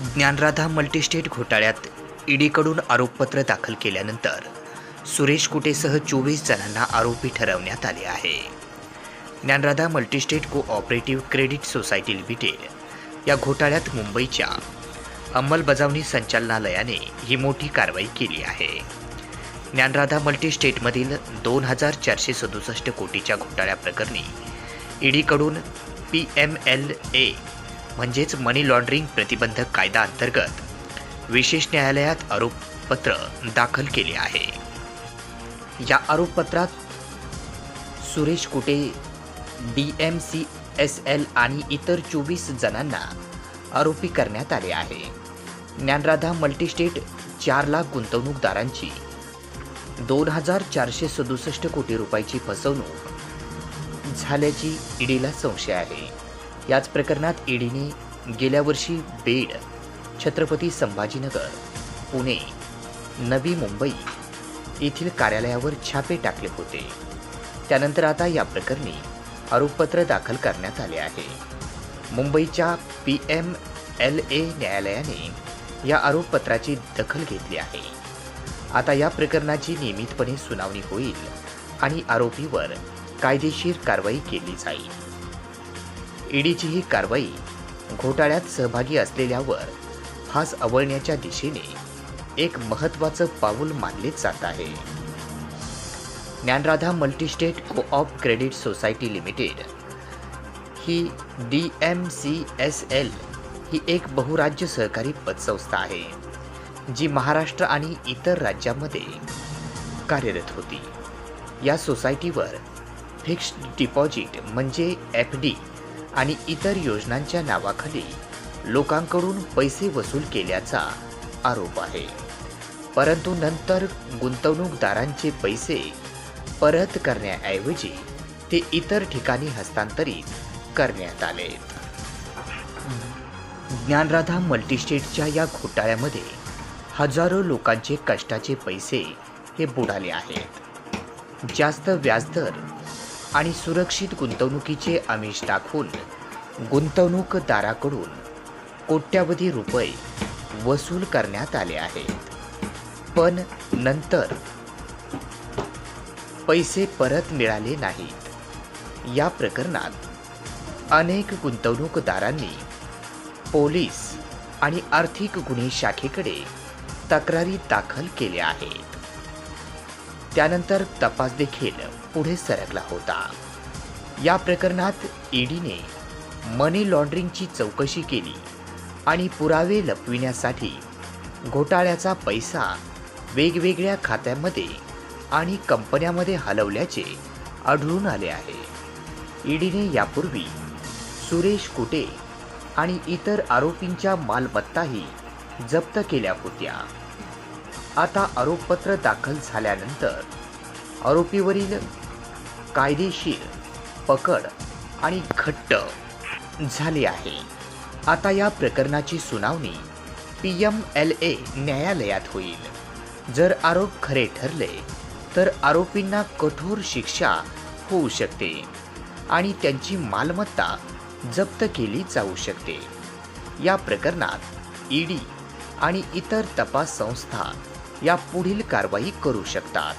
Dnyanradha multi-state घोटाळ्यात ईडीकडून आरोपपत्र दाखल केल्यानंतर सुरेश कुटेसह चोवीस जणांना आरोपी ठरवण्यात आले आहे. Dnyanradha multistate cooperative credit society limited या घोटाळ्यात मुंबईच्या अंमलबजावणी संचालनालयाने ही मोठी कारवाई केली आहे. ज्ञानराधा मल्टीस्टेटमधील दोन हजार चारशे सदुसष्ट कोटीच्या घोटाळ्याप्रकरणी ईडीकडून पी एम एल ए म्हणजेच मनी लॉन्ड्रिंग प्रतिबंधक कायदा अंतर्गत विशेष न्यायालयात आरोपपत्र दाखल केले आहे. या आरोपपत्रात Suresh Kute D M C S L आणि इतर चोवीस जणांना आरोपी करण्यात आले आहे. ज्ञानराधा मल्टीस्टेट चार लाख गुंतवणूकदारांची दोन हजार चारशे सदुसष्ट कोटी रुपयाची फसवणूक झाल्याची ईडीला संशय आहे. याच प्रकरणात ईडीने गेल्या वर्षी बेड छत्रपती संभाजीनगर पुणे नवी मुंबई येथील कार्यालयावर छापे टाकले होते. त्यानंतर आता या प्रकरणी आरोपपत्र दाखल करण्यात आले आहे. मुंबईच्या पी एम एल ए न्यायालयाने या आरोपपत्राची दखल घेतली आहे. आता या प्रकरणाची नियमितपणे सुनावणी होईल आणि आरोपीवर कायदेशीर कारवाई केली जाईल. ईडीची ही कारवाई घोटाळ्यात सहभागी असलेल्यावर फास अवळण्याच्या दिशेने एक महत्त्वाचं पाऊल मानले जात आहे. Dnyanradha multistate co-op credit society limited ही D M C S L ही एक बहुराज्य सहकारी पतसंस्था आहे जी महाराष्ट्र आणि इतर राज्यांमध्ये कार्यरत होती. या सोसायटीवर फिक्स्ड डिपॉझिट म्हणजे एफ डी आणि इतर योजनांच्या नावाखाली लोकांकडून पैसे वसूल केल्याचा आरोप आहे. परंतु नंतर गुंतवणूकदारांचे पैसे परत करण्याऐवजी ते इतर ठिकाणी हस्तांतरित करण्यात आले. ज्ञानराधा मल्टीस्टेटच्या या घोटाळ्यामध्ये हजारो लोकांचे कष्टाचे पैसे हे बुडाले आहेत. जास्त व्याजदर आणि सुरक्षित गुंतवणुकीचे आमिष दाखवून गुंतवणूकदाराकडून कोट्यावधी रुपये वसूल करण्यात आले आहेत. पण नंतर पैसे परत मिळाले नाहीत. या प्रकरणात अनेक गुंतवणूकदारांनी पोलीस आणि आर्थिक गुन्हे शाखेकडे तक्रारी दाखल केल्या आहेत. त्यानंतर तपास देखील पुढे सरकला होता. या प्रकरणात ईडीने मनी लॉन्ड्रिंगची चौकशी केली आणि पुरावे लपविण्यासाठी घोटाळ्याचा पैसा वेगवेगळ्या खात्यांमध्ये आणि कंपन्यामध्ये हलवल्याचे आढळून आले आहे. ईडीने यापूर्वी सुरेश कुटे आणि इतर आरोपींच्या मालमत्ताही जप्त केल्या होत्या. आता आरोपपत्र दाखल झाल्यानंतर आरोपीवरील कायदेशीर पकड आणि घट्ट झाली आहे. आता या प्रकरणाची सुनावणी पी एम एल ए न्यायालयात होईल. जर आरोप खरे ठरले तर आरोपींना कठोर शिक्षा होऊ शकते आणि त्यांची मालमत्ता जप्त केली जाऊ शकते. या प्रकरणात ईडी आणि इतर तपास संस्था या पुढील कारवाई करू शकतात.